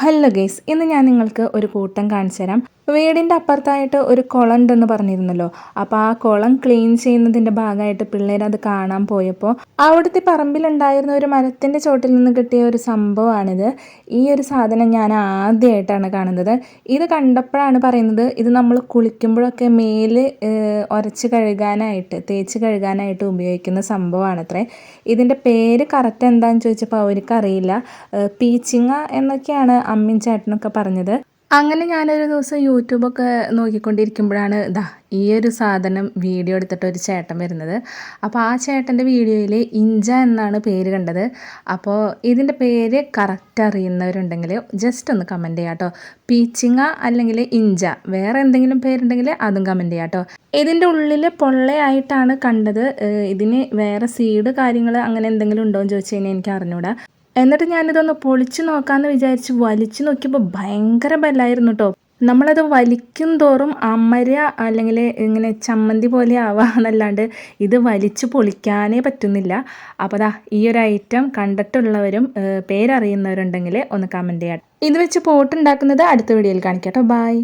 Hello guys ഇന്ന് ഞാൻ നിങ്ങൾക്ക് ഒരു കൂട്ടം കാണിച്ചു തരാം. വീടിന്റെ അപ്പുറത്തായിട്ട് ഒരു കുളം ഉണ്ടെന്ന് പറഞ്ഞിരുന്നല്ലോ. അപ്പോൾ ആ കുളം ക്ലീൻ ചെയ്യുന്നതിന്റെ ഭാഗമായിട്ട് പിള്ളേർ അത് കാണാൻ പോയപ്പോൾ അവിടുത്തെ പറമ്പിലുണ്ടായിരുന്ന ഒരു മരത്തിന്റെ ചോട്ടിൽ നിന്ന് കിട്ടിയ ഒരു സംഭവമാണിത്. ഈ ഒരു സാധനം ഞാൻ ആദ്യമായിട്ടാണ് കാണുന്നത്. ഇത് കണ്ടപ്പോഴാണ് പറയുന്നത് ഇത് നമ്മൾ കുളിക്കുമ്പോഴൊക്കെ മേൽ ഉരച്ച് കഴുകാനായിട്ട് തേച്ച് കഴുകാനായിട്ട് ഉപയോഗിക്കുന്ന സംഭവമാണത്രേ. ഇതിന്റെ പേര് കറക്റ്റ് എന്താണെന്ന് ചോദിച്ചപ്പോൾ അവർക്കറിയില്ല. പീച്ചിങ്ങ എന്നൊക്കെയാണ് അമ്മയും ചേട്ടനൊക്കെ പറഞ്ഞത്. അങ്ങനെ ഞാനൊരു ദിവസം യൂട്യൂബൊക്കെ നോക്കിക്കൊണ്ടിരിക്കുമ്പോഴാണ് ഇതാ ഈ ഒരു സാധനം വീഡിയോ എടുത്തിട്ട് ഒരു ചേട്ടൻ വരുന്നത്. അപ്പോൾ ആ ചേട്ടന്റെ വീഡിയോയിൽ ഇഞ്ച എന്നാണ് പേര് കണ്ടത്. അപ്പോൾ ഇതിന്റെ പേര് കറക്റ്റ് അറിയുന്നവരുണ്ടെങ്കിൽ ജസ്റ്റ് ഒന്ന് കമന്റ് ചെയ്യാം കേട്ടോ. പീച്ചിങ്ങ അല്ലെങ്കിൽ ഇഞ്ച വേറെ എന്തെങ്കിലും പേരുണ്ടെങ്കിൽ അതും കമന്റ് ചെയ്യാം കേട്ടോ. ഇതിന്റെ ഉള്ളിൽ പൊള്ളയായിട്ടാണ് കണ്ടത്. ഇതിന് വേറെ സീഡ് കാര്യങ്ങൾ അങ്ങനെ എന്തെങ്കിലും ഉണ്ടോ എന്ന് ചോദിച്ചു കഴിഞ്ഞാൽ എനിക്ക് അറിഞ്ഞൂടാ. എന്നിട്ട് ഞാനിതൊന്ന് പൊളിച്ചു നോക്കാമെന്ന് വിചാരിച്ച് വലിച്ചു നോക്കിയപ്പോൾ ഭയങ്കര ബലായിരുന്നു കേട്ടോ നമ്മളത് വലിക്കും തോറും അമര അല്ലെങ്കിൽ ഇങ്ങനെ ചമ്മന്തി പോലെ ആവാന്നല്ലാണ്ട് ഇത് വലിച്ച് പൊളിക്കാനേ പറ്റുന്നില്ല. അപ്പോൾ ദാ ഈ ഒരു ഐറ്റം കണ്ടിട്ടുള്ളവരും പേരറിയുന്നവരുണ്ടെങ്കിൽ ഒന്ന് കമന്റ് ചെയ്യാം. ഇത് വെച്ച് പോട്ടുണ്ടാക്കുന്നത് അടുത്ത വീഡിയോയിൽ കാണിക്കാം കേട്ടോ ബായ്